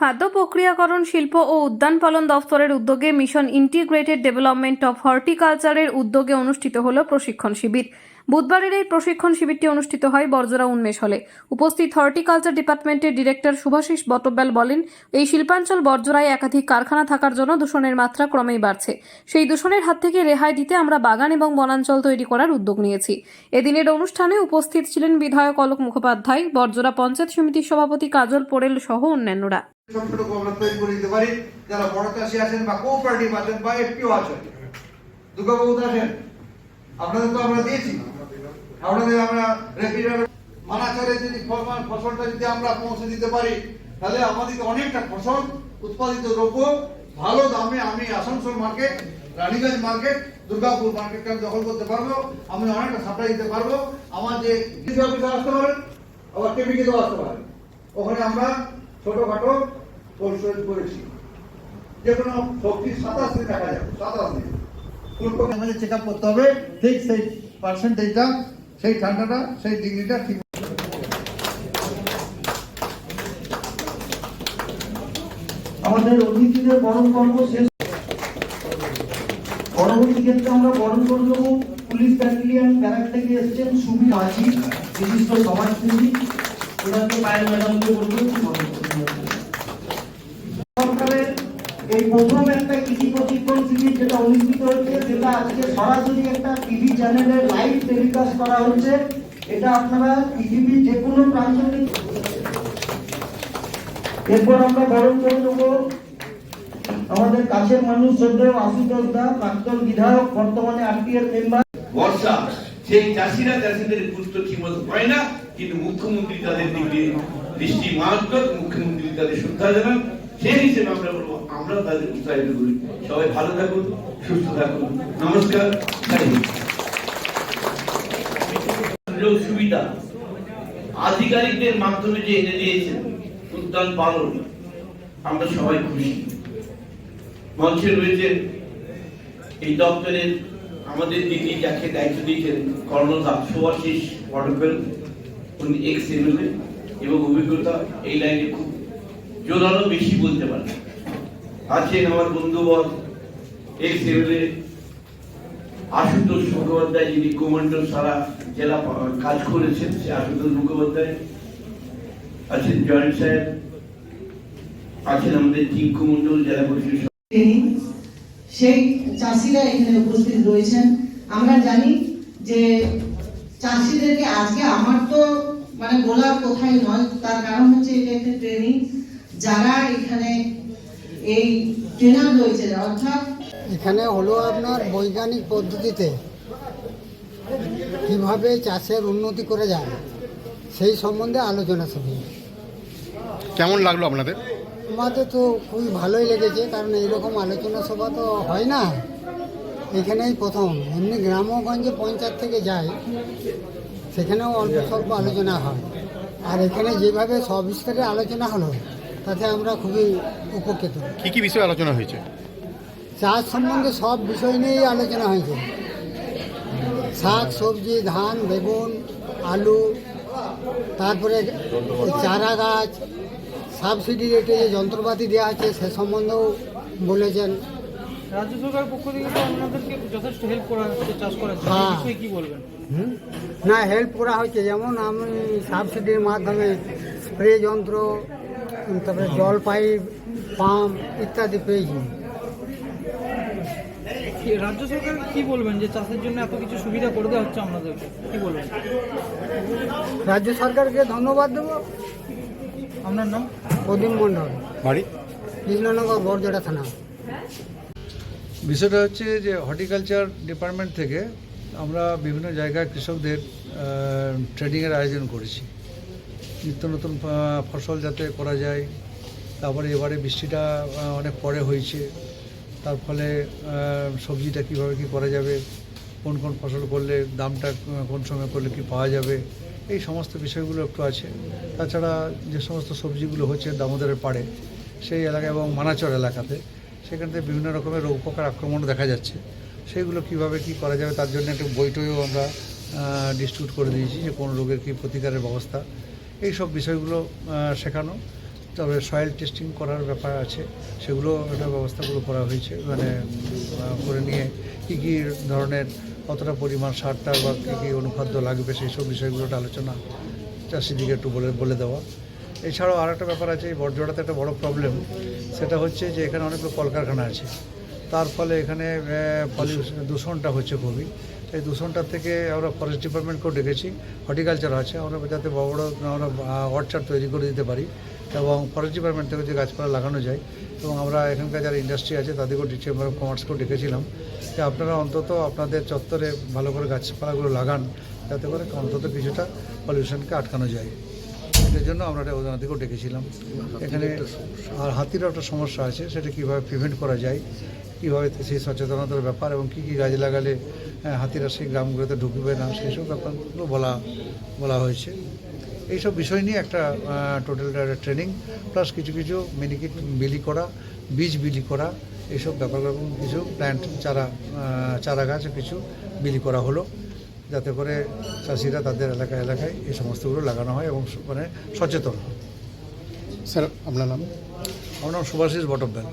খাদ্য প্রক্রিয়াকরণ, শিল্প ও উদ্যান পালন দফতরের উদ্যোগে মিশন ইন্টিগ্রেটেড ডেভেলপমেন্ট অফ হর্টিকালচারের উদ্যোগে অনুষ্ঠিত হল প্রশিক্ষণ শিবির। বুধবারের এই প্রশিক্ষণ শিবিরটি অনুষ্ঠিত হয় বর্জরা উন্মেষ হলে। উপস্থিত হর্টিকালচার ডিপার্টমেন্টের ডিরেক্টর শুভাশিস বটব্যাল বলেন, এই শিল্পাঞ্চল বর্জরায় একাধিক কারখানা থাকার জন্য দূষণের মাত্রা ক্রমেই বাড়ছে। সেই দূষণের হাত থেকে রেহাই দিতে আমরা বাগান এবং বনাঞ্চল তৈরি করার উদ্যোগ নিয়েছি। এদিনের অনুষ্ঠানে উপস্থিত ছিলেন বিধায়ক অলোক মুখোপাধ্যায় বর্জরা পঞ্চায়েত সমিতির সভাপতি কাজল পোড়েল সহ অন্যান্যরা। ছোটটুকু আমরা তৈরি করে দিতে পারি। যারা বড় চাষি আছেন বা কোঅপারেটিভ আছেন বা এফপিও আছেন। দুর্গাবাবু আছেন। আপনাদের তো আমরা দিয়েছি। আপনাদের আমরা রেপিডার মানাচরে যদি ফল- ফসলটা যদি আমরা পৌঁছে দিতে পারি, তাহলে আমাদেরকে অনেকটা ফসল উৎপাদিত দ্রব্য ভালো দামে আমি আসানসোল মার্কেট রানীগঞ্জ মার্কেট দুর্গাপুর মার্কেটকে আমি দখল করতে পারব। আমি অনেকটা সাপ্লাই দিতে পারব। আমার যে কৃষি অফিসে আসতে পারেন, আবার কেমিকেও আসতে পারেন। ওখানে আমরা ছোটখাটো পরিশোধ করেছি। যে কোনো দিন দেখা যাবে আমাদের চেক আপ করতে হবে, ঠিক সেই পার্সেন্টেজটা সেই ঠান্ডাটা, সেই ডিগ্রিটা ঠিক আমাদের অতিথিদের বরণ পর্ব শেষ। পরবর্তী ক্ষেত্রে আমরা বরণ করে দেবো। পুলিশ ব্যাটালিয়ান ব্যারাক থেকে এসছেন সুবি মাঝি বিশিষ্ট সমাজসেবী। ওনাকে পায়েল ম্যাডামকে একটু বরণ করে দেওয়ার জন্য। সরকারের এই প্রথম একটা কৃষি প্রশিক্ষণ শিবির যেটা অনুষ্ঠিত হচ্ছে, যেটা আজকে সরাসরি একটা টিভি চ্যানেলে লাইভ টেলিকাস্ট করা হচ্ছে। এটা আপনারা পৃথিবীর যে কোনো প্রান্ত এরপর আমরা বরণ করে দেবো আমাদের কাছের মানুষ শ্রদ্ধেয় আশুতোষ দা প্রাক্তন বিধায়ক, বর্তমানে আরটিএর মেম্বার বর্ষা, সেই চাষিরা চাষিদের গুরুত্ব ঠিক মতো পায় না, কিন্তু মুখ্যমন্ত্রী তাদের দিকে দৃষ্টি মারাত্মক মুখ্যমন্ত্রী তাদের শ্রদ্ধা জানান। সেই হিসেবে আমরা বলব আমরাও তাদের উৎসাহিত করি। সবাই ভালো থাকুন, সুস্থ থাকুন। নমস্কার সুযোগ সুবিধা। আধিকারিকদের মাধ্যমে যে এনে দিয়েছেন উদ্যান পালন, আমরা সবাই খুশি। মঞ্চে রয়েছেন এই দপ্তরের আমাদের দিদি যাকে দায়িত্ব দিয়েছেন কর্নল সুভাশিস ওয়াটারফেল উনি এক্স এমএলএ এবং অভিজ্ঞতা এই লাইনে খুব জোরালো বেশি বলতে পারেন আছেন আমার বন্ধুবর এক্স এমএলএ আশুতোষ মুখোপাধ্যায় যিনি কমান্ডো সারা জেলা কাজ করেছেন সে আশুতোষ মুখোপাধ্যায়। আছেন জয়েন্ট সাহেব আছেন আমাদের টিঙ্কু মন্ডল জেলা পরিষদ তিনি সেই চাষিরা এখানে উপস্থিত রয়েছেন। আমরা জানি যে চাষিদেরকে আজকে আমার তো মানে বলার কোথায় নয় তার কারণ হচ্ছে এটা একটা ট্রেনিং যারা এখানে এই ট্রেনার রয়েছে অর্থাৎ এখানে হলো আপনার বৈজ্ঞানিক পদ্ধতিতে কীভাবে চাষের উন্নতি করে যায় সেই সম্বন্ধে আলোচনা সভা। কেমন লাগল আপনাদের? আমাদের তো খুবই ভালোই লেগেছে কারণ এইরকম আলোচনা সভা তো হয় না। এখানেই প্রথম এমনি গ্রামগঞ্জে পঞ্চায়েত থেকে যায় সেখানেও অল্প স্বল্প আলোচনা হয়। আর এখানে যেভাবে সবিস্তারে আলোচনা হলো তাতে আমরা খুবই উপকৃত। কি কি বিষয়ে আলোচনা হয়েছে? চাষ সম্বন্ধে সব বিষয় নিয়েই আলোচনা হয়েছে। শাক সবজি ধান বেগুন আলু তারপরে চারা গাছ সাবসিডি রেটে যে যন্ত্রপাতি দেওয়া আছে সে সম্বন্ধেও বলেছেন। রাজ্য সরকার পক্ষ থেকে তো আপনাদেরকে যথেষ্ট হেল্প করা হচ্ছে চাষ করার জন্য হ্যাঁ। বিষয়ে কি বলবেন? না হেল্প করা হয়েছে যেমন আমি সাবসিডির মাধ্যমে স্প্রে যন্ত্র তারপরে জল পাইপ পাম্প ইত্যাদি পেয়েছি। রাজ্য সরকার কি বলবেন যে চাষের জন্য এত কিছু সুবিধা করে দেওয়া হচ্ছে আপনাদেরকে কি বলবেন? রাজ্য সরকারকে ধন্যবাদ দেবো। আপনার নাম? প্রদীপ মণ্ডল। বাড়ি? কৃষ্ণনগর বরজোড়া থানা। বিষয়টা হচ্ছে যে হর্টিকালচার ডিপার্টমেন্ট থেকে আমরা বিভিন্ন জায়গায় কৃষকদের ট্রেনিংয়ের আয়োজন করেছি। নিত্য নতুন ফসল যাতে করা যায়। তারপরে এবারে বৃষ্টিটা অনেক পরে হয়েছে। তার ফলে সবজিটা কীভাবে কী করা যাবে, কোন কোন ফসল করলে দামটা কোন সময় করলে কি পাওয়া যাবে, এই সমস্ত বিষয়গুলো একটু আছে। তাছাড়া যে সমস্ত সবজিগুলো হচ্ছে দামোদরের পাড়ে, সেই এলাকা এবং মানাচর এলাকাতে, সেখান থেকে বিভিন্ন রকমের রোগ পোকার আক্রমণ দেখা যাচ্ছে। সেইগুলো কীভাবে কি করা যাবে, তার জন্য একটা বইটইও আমরা ডিস্ট্রিবিউট করে দিয়েছি যে কোন রোগের কী প্রতিকারের ব্যবস্থা। এই সব বিষয়গুলো শেখানো। তবে সয়েল টেস্টিং করার ব্যাপার আছে। সেগুলো একটা ব্যবস্থাগুলো করা হয়েছে। মানে করে নিয়ে কী কী ধরনের, কতটা পরিমাণ সারটা বা কী কী অনুখাদ্য লাগবে সেই সব বিষয়গুলোটা আলোচনা চাষিদিকে একটু বলে বলে দেওয়া। এছাড়াও আর একটা ব্যাপার আছে, এই বরজোড়াতে একটা বড় প্রবলেম সেটা হচ্ছে যে, এখানে অনেকগুলো কলকারখানা আছে। তার ফলে এখানে পলিউশন দূষণটা হচ্ছে খুবই। এই দূষণটার থেকে আমরা ফরেস্ট ডিপার্টমেন্টকেও ডেকেছি হর্টিকালচার আছে। আমরা যাতে বড় বড় আমরা অর্চার তৈরি করে দিতে পারি। এবং ফরেস্ট ডিপার্টমেন্ট থেকে যে গাছপালা লাগানো যায় এবং আমরা এখানকার যারা ইন্ডাস্ট্রি আছে তাদেরকেও চেম্বার অফ কমার্সকেও ডেকেছিলাম। যে আপনারা অন্তত আপনাদের চত্বরে ভালো করে গাছপালাগুলো লাগান যাতে করে অন্তত কিছুটা পলিউশনকে আটকানো যায়। এটার জন্য আমরা এটা ওনাদেরকেও ডেকেছিলাম। এখানে আর হাতিরও একটা সমস্যা আছে সেটা কীভাবে প্রিভেন্ট করা যায় কীভাবে সেই সচেতনতার ব্যাপার এবং কী কী গাছ লাগালে হ্যাঁ, হাতিরা সেই গ্রামগুলোতে ঢুকবে না সেই সব ব্যাপারগুলো বলা বলা হয়েছে। এইসব বিষয় নিয়ে একটা টোটাল ট্রেনিং প্লাস কিছু কিছু মিনিকিট বিলি করা বীজ বিলি করা এইসব ব্যাপারগুলো কিছু প্ল্যান্ট চারা চারা গাছ কিছু বিলি করা হলো যাতে করে চাষিরা তাদের এলাকা এলাকায় এই সমস্তগুলো লাগানো হয় এবং মানে সচেতন হয়। স্যার আপনার নাম? আমার নাম সুভাষিস বটব্যাল